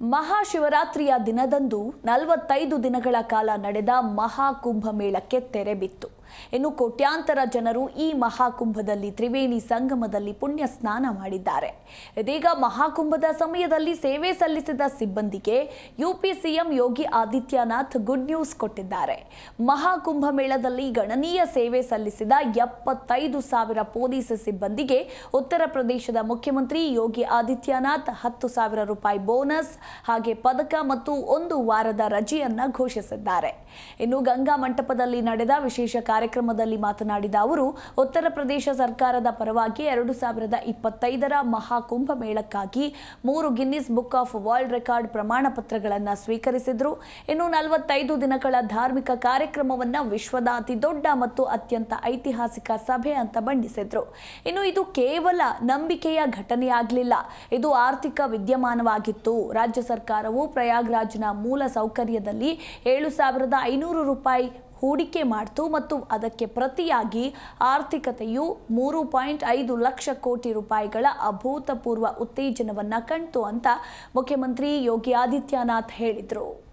ಮಹಾಶಿವರಾತ್ರಿಯ ದಿನದಂದು ನಲವತ್ತೈದು ದಿನಗಳ ಕಾಲ ನಡೆದ ಮಹಾಕುಂಭ ಮೇಳಕ್ಕೆ ತೆರೆ ಬಿತ್ತು. ಇನ್ನು ಕೋಟ್ಯಾಂತರ ಜನರು ಈ ಮಹಾಕುಂಭದಲ್ಲಿ ತ್ರಿವೇಣಿ ಸಂಗಮದಲ್ಲಿ ಪುಣ್ಯ ಸ್ನಾನ ಮಾಡಿದ್ದಾರೆ. ಇದೀಗ ಮಹಾಕುಂಭದ ಸಮಯದಲ್ಲಿ ಸೇವೆ ಸಲ್ಲಿಸಿದ ಸಿಬ್ಬಂದಿಗೆ UP CM Yogi Adityanath good news ಕೊಟ್ಟಿದ್ದಾರೆ. ಮಹಾಕುಂಭ ಮೇಳದಲ್ಲಿ ಗಣನೀಯ ಸೇವೆ ಸಲ್ಲಿಸಿದ ಎಪ್ಪತ್ತೈದು ಸಾವಿರ ಪೊಲೀಸ್ ಸಿಬ್ಬಂದಿಗೆ ಉತ್ತರ ಪ್ರದೇಶದ ಮುಖ್ಯಮಂತ್ರಿ ಯೋಗಿ ಆದಿತ್ಯನಾಥ್ ಹತ್ತು ಸಾವಿರ ರೂಪಾಯಿ ಬೋನಸ್ ಹಾಗೆ ಪದಕ ಮತ್ತು ಒಂದು ವಾರದ ರಜೆಯನ್ನ ಘೋಷಿಸಿದ್ದಾರೆ. ಇನ್ನು ಗಂಗಾ ಮಂಟಪದಲ್ಲಿ ನಡೆದ ವಿಶೇಷ ಕಾರ್ಯಕ್ರಮದಲ್ಲಿ ಮಾತನಾಡಿದ ಅವರು, ಉತ್ತರ ಪ್ರದೇಶ ಸರ್ಕಾರದ ಪರವಾಗಿ ಎರಡು ಸಾವಿರದ ಇಪ್ಪತ್ತೈದರ ಮಹಾಕುಂಭ ಮೇಳಕ್ಕಾಗಿ ಮೂರು Guinness book of world record ಪ್ರಮಾಣ ಪತ್ರಗಳನ್ನು ಸ್ವೀಕರಿಸಿದ್ರು. ಇನ್ನು ನಲವತ್ತೈದು ದಿನಗಳ ಧಾರ್ಮಿಕ ಕಾರ್ಯಕ್ರಮವನ್ನು ವಿಶ್ವದ ಅತಿ ದೊಡ್ಡ ಮತ್ತು ಅತ್ಯಂತ ಐತಿಹಾಸಿಕ ಸಭೆ ಅಂತ ಬಣ್ಣಿಸಿದ್ರು. ಇನ್ನು ಇದು ಕೇವಲ ನಂಬಿಕೆಯ ಘಟನೆಯಾಗಲಿಲ್ಲ. ಇದು ಆರ್ಥಿಕ ವಿದ್ಯಮಾನವಾಗಿತ್ತು. ರಾಜ್ಯ ಸರ್ಕಾರವು ಪ್ರಯಾಗ್ರಾಜ್ನ ಮೂಲ ಸೌಕರ್ಯದಲ್ಲಿ ಏಳು ಸಾವಿರದ ಐನೂರು ರೂಪಾಯಿ ಹೂಡಿಕೆ ಮಾಡಿತು ಮತ್ತು ಅದಕ್ಕೆ ಪ್ರತಿಯಾಗಿ ಆರ್ಥಿಕತೆಯು ಮೂರು ಪಾಯಿಂಟ್ ಐದು ಲಕ್ಷ ಕೋಟಿ ರೂಪಾಯಿಗಳ ಅಭೂತಪೂರ್ವ ಉತ್ತೇಜನವನ್ನು ಕಣ್ತು ಅಂತ ಮುಖ್ಯಮಂತ್ರಿ ಯೋಗಿ ಆದಿತ್ಯನಾಥ್ ಹೇಳಿದರು.